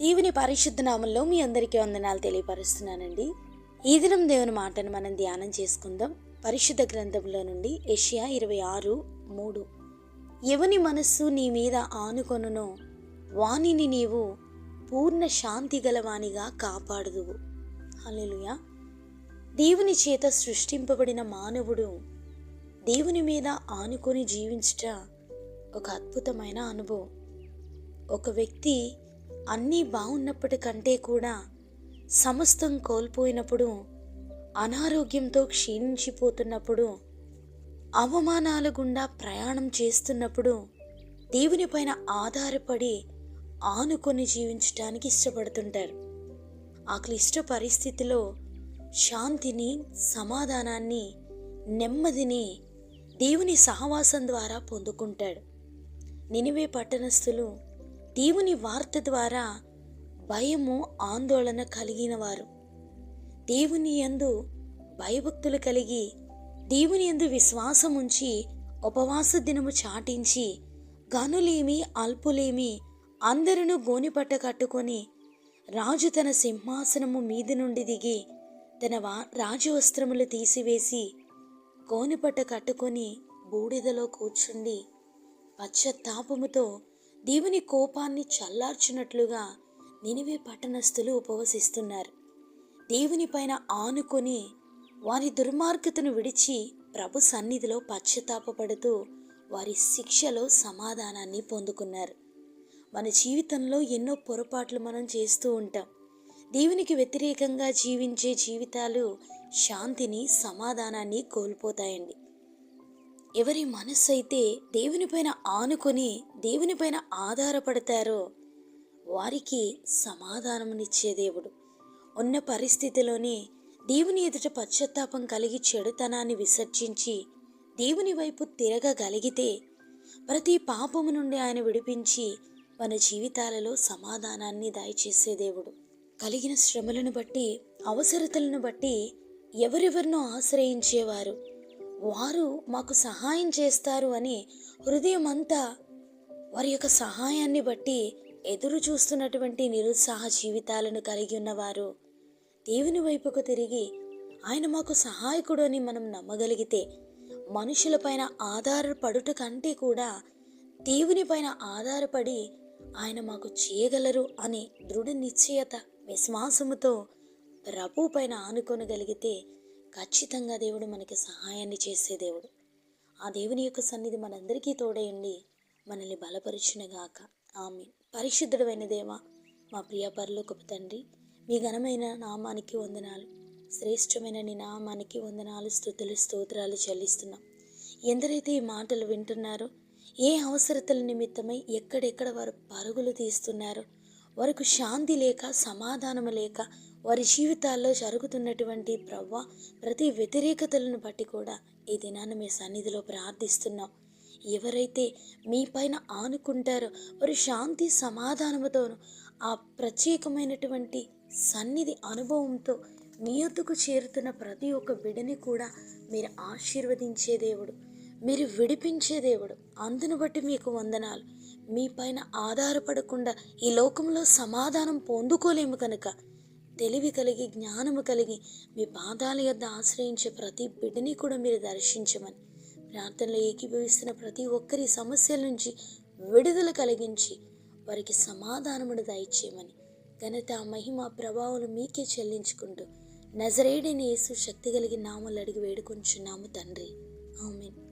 దేవుని పరిశుద్ధ నామంలో మీ అందరికీ వందనాలు తెలియపరుస్తున్నానండి. ఈ దినం దేవుని మాటను మనం ధ్యానం చేసుకుందాం. పరిశుద్ధ గ్రంథంలో నుండి ఏషియా ఇరవై ఆరు మూడు. ఎవని మనస్సు నీ మీద ఆనుకొనునో వాణిని నీవు పూర్ణ శాంతి గలవాణిగా కాపాడుదువు. అలెలుయా దేవుని చేత సృష్టింపబడిన మానవుడు దేవుని మీద ఆనుకొని జీవించుట ఒక అద్భుతమైన అనుభవం. ఒక వ్యక్తి అన్నీ బాగున్నప్పటికంటే కూడా సమస్తం కోల్పోయినప్పుడు అనారోగ్యంతో క్షీణించిపోతున్నప్పుడు అవమానాల గుండా ప్రయాణం చేస్తున్నప్పుడు దేవునిపైన ఆధారపడి ఆనుకొని జీవించడానికి ఇష్టపడుతుంటారు. ఆ క్లిష్ట పరిస్థితిలో శాంతిని సమాధానాన్ని నెమ్మదిని దేవుని సహవాసం ద్వారా పొందుకుంటాడు. నినివే పట్టణస్థులు దేవుని వార్త ద్వారా భయము ఆందోళన కలిగిన వారు. దేవుని యందు భయభక్తులు కలిగి దేవుని యందు విశ్వాసం ఉంచి ఉపవాస దినము చాటించి గనులేమి అల్పులేమి అందరినూ గోనిపట్ట కట్టుకొని రాజు తన సింహాసనము మీది నుండి దిగి తన వా రాజవస్త్రములు తీసివేసి గోనిపట్ట కట్టుకొని బూడిదలో కూర్చుండి పశ్చాత్తాపముతో దేవుని కోపాన్ని చల్లార్చినట్లుగా నినివే పట్టణస్థులు ఉపవసిస్తున్నారు. దేవునిపైన ఆనుకొని వారి దుర్మార్గతను విడిచి ప్రభు సన్నిధిలో పశ్చాత్తాపడుతూ వారి శిక్షలో సమాధానాన్ని పొందుకున్నారు. మన జీవితంలో ఎన్నో పొరపాట్లు మనం చేస్తూ ఉంటాం. దేవునికి వ్యతిరేకంగా జీవించే జీవితాలు శాంతిని సమాధానాన్ని కోల్పోతాయండి. ఎవరి మనస్సు అయితే దేవునిపైన ఆనుకొని దేవునిపైన ఆధారపడతారో వారికి సమాధానమునిచ్చే దేవుడు. ఉన్న పరిస్థితిలోనే దేవుని ఎదుట పశ్చాత్తాపం కలిగి చెడుతనాన్ని విసర్జించి దేవుని వైపు తిరగగలిగితే ప్రతి పాపము నుండి ఆయన విడిపించి మన జీవితాలలో సమాధానాన్ని దయచేసే దేవుడు. కలిగిన శ్రమలను బట్టి అవసరతలను బట్టి ఎవరెవరినో ఆశ్రయించేవారు. వారు మాకు సహాయం చేస్తారు అని హృదయం అంతా వారి యొక్క సహాయాన్ని బట్టి ఎదురు చూస్తున్నటువంటి నిరుత్సాహ జీవితాలను కలిగి ఉన్నవారు. దేవుని వైపుకు తిరిగి ఆయన మాకు సహాయకుడు అని మనం నమ్మగలిగితే మనుషులపైన ఆధారపడుట కంటే కూడా దేవుని పైన ఆధారపడి ఆయన మాకు చేయగలరు అనే దృఢ నిశ్చయత విశ్వాసముతో ప్రభు పైన ఆనుకొనగలిగితే ఖచ్చితంగా దేవుడు మనకి సహాయాన్ని చేసే దేవుడు. ఆ దేవుని యొక్క సన్నిధి మనందరికీ తోడయండి. మనల్ని బలపరిచినగాక. ఆమె పరిశుద్ధుడమైన దేవ మా ప్రియ పరలోకపు తండ్రి మీ ఘనమైన నామానికి వందనాలు. శ్రేష్టమైన నీ నామానికి వందనాలు స్థుతులు స్తోత్రాలు చెల్లిస్తున్నాం. ఎందరైతే ఈ మాటలు వింటున్నారో ఏ అవసరతల నిమిత్తమై ఎక్కడెక్కడ వారు పరుగులు తీస్తున్నారో వారికి శాంతి లేక సమాధానము లేక వారి జీవితాల్లో జరుగుతున్నటువంటి ప్రవ్వ ప్రతి వ్యతిరేకతలను బట్టి కూడా ఈ దినాన్ని మీ సన్నిధిలో ప్రార్థిస్తున్నాం. ఎవరైతే మీ పైన ఆనుకుంటారో వారు శాంతి సమాధానముతోను ఆ ప్రత్యేకమైనటువంటి సన్నిధి అనుభవంతో మీ చేరుతున్న ప్రతి ఒక్క బిడని కూడా మీరు ఆశీర్వదించే దేవుడు మీరు విడిపించే దేవుడు. అందును బట్టి మీకు వందనాలు. మీ పైన ఆధారపడకుండా ఈ లోకంలో సమాధానం పొందుకోలేము కనుక. తెలివి కలిగి జ్ఞానము కలిగి మీ పాదాల యొద్ద ఆశ్రయించే ప్రతి బిడ్డని కూడా మీరు దర్శించమని. ప్రార్థనలో ఏకీభవిస్తున్న ప్రతి ఒక్కరి సమస్యల నుంచి విడుదల కలిగించి వారికి సమాధానమును దయచేయమని. ఘనత మహిమ ప్రభావాలు మీకే చెల్లించుకుంటూ నజరేడని యేసు శక్తి కలిగి నామలు అడిగి వేడుకొంచున్నాము తండ్రి. ఆమెన్.